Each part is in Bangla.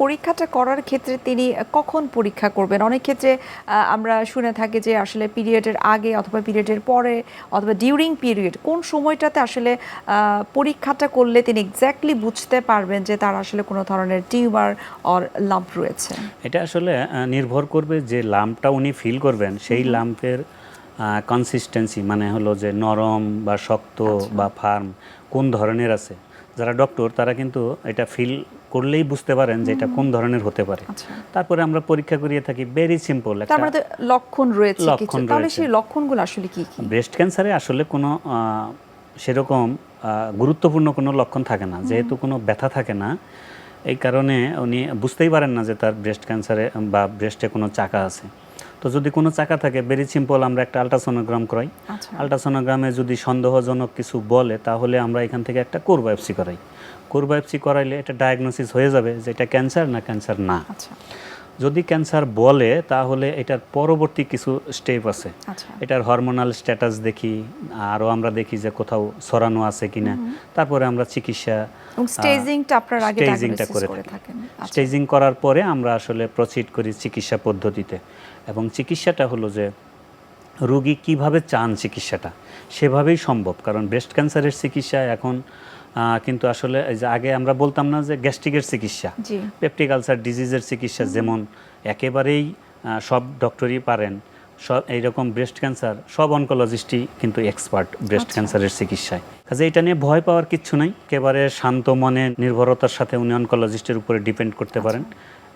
পরীক্ষাটা করার ক্ষেত্রে তিনি কখন পরীক্ষা করবেন? অনেক ক্ষেত্রে আমরা শুনে থাকি যে আসলে পিরিয়ডের আগে অথবা পিরিয়ডের পরে অথবা ডিউরিং পিরিয়ড কোন সময়টাতে আসলে পরীক্ষাটা করলে তিনি এক্স্যাক্টলি বুঝতে পারবেন যে তার আসলে কোনো ধরনের টিউমার অর লাম্প রয়েছে? এটা আসলে নির্ভর করবে যে লাম্পটা উনি ফিল করবেন সেই লাম্পের কনসিস্টেন্সি মানে হলো যে নরম বা শক্ত বা ফার্ম কোন ধরনের আছে? যারা ডক্টর তারা কিন্তু এটা ফিল করলেই বুঝতে পারেন যে এটা কোন ধরনের হতে পারে। আচ্ছা। তারপরে আমরা পরীক্ষা করিয়ে থাকি ভেরি সিম্পল তার মানে লক্ষণ রয়েছে কিছু। লক্ষণ তাহলে সেই লক্ষণগুলো আসলে কি কি? ব্রেস্ট ক্যান্সারে আসলে কোনো সেরকম গুরুত্বপূর্ণ কোনো লক্ষণ থাকে না। যেহেতু কোনো ব্যথা থাকে না এই কারণে উনি বুঝতেই পারেন না যে তার ব্রেস্ট ক্যান্সারে বা ব্রেস্টে কোনো চাকা আছে। তো যদি কোনো চাকা থাকে ভেরি সিম্পল আমরা একটা আলট্রাসোনোগ্রাম করাই। আল্ট্রাসোনোগ্রামে যদি সন্দেহজনক কিছু বলে তাহলে আমরা এখান থেকে একটা কোরবায়োপসি করাই। কোরবায়োপসি করাইলে এটা ডায়াগনোসিস হয়ে যাবে যে এটা ক্যান্সার না ক্যান্সার না। আচ্ছা। যদি ক্যান্সার বলে তাহলে এটার পরবর্তী কিছু স্টেপ আছে। আচ্ছা। এটার হরমোনাল স্ট্যাটাস দেখি আরও আমরা দেখি যে কোথাও সরানো আছে কিনা। তারপরে আমরা চিকিৎসা স্টেজিংটা আপনার আগে স্টেজিংটা করে থাকি। আচ্ছা। স্টেজিং করার পরে আমরা আসলে প্রসিড করি চিকিৎসা পদ্ধতিতে। এবং চিকিৎসাটা হলো যে রোগী কীভাবে চান চিকিৎসাটা? সেভাবেই সম্ভব। কারণ ব্রেস্ট ক্যান্সারের চিকিৎসা এখন কিন্তু আসলে এই যে আগে আমরা বলতাম না যে গ্যাস্ট্রিকের চিকিৎসা। পেপটিক আলসার ডিজিজের চিকিৎসা যেমন একেবারেই সব ডক্টরই পারেন সব এইরকম ব্রেস্ট ক্যান্সার সব অনকোলজিস্টই কিন্তু এক্সপার্ট ব্রেস্ট। ক্যান্সারের চিকিৎসায়। কাজে এটা নিয়ে ভয় পাওয়ার কিচ্ছু নাই। একেবারে শান্ত মনে নির্ভরতার সাথে উনি অনকোলজিস্টের উপরে ডিপেন্ড করতে আচ্ছা। পারেন।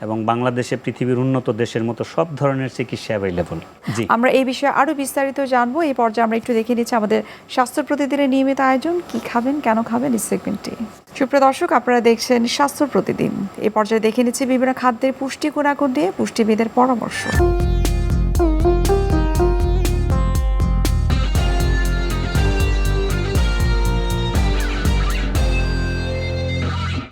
এবং বাংলাদেশে পৃথিবীর উন্নত দেশের মতো সব ধরনের চিকিৎসা অ্যাভেলেবল জি। আমরা এই বিষয়ে আরও বিস্তারিত জানব। এই পর্যায়ে আমরা একটু দেখে নিচ্ছি আমাদের স্বাস্থ্য প্রতিদিনের নিয়মিত আয়োজন। কি খাবেন, কেন খাবেন এই সেগমেন্টটি সুপ্রিয় দর্শক, আপনারা দেখছেন স্বাস্থ্য প্রতিদিন। এই পর্যায়ে দেখে নিচ্ছি বিভিন্ন খাদ্যের পুষ্টি গুণাগুণ নিয়ে পুষ্টিবিদের পরামর্শ।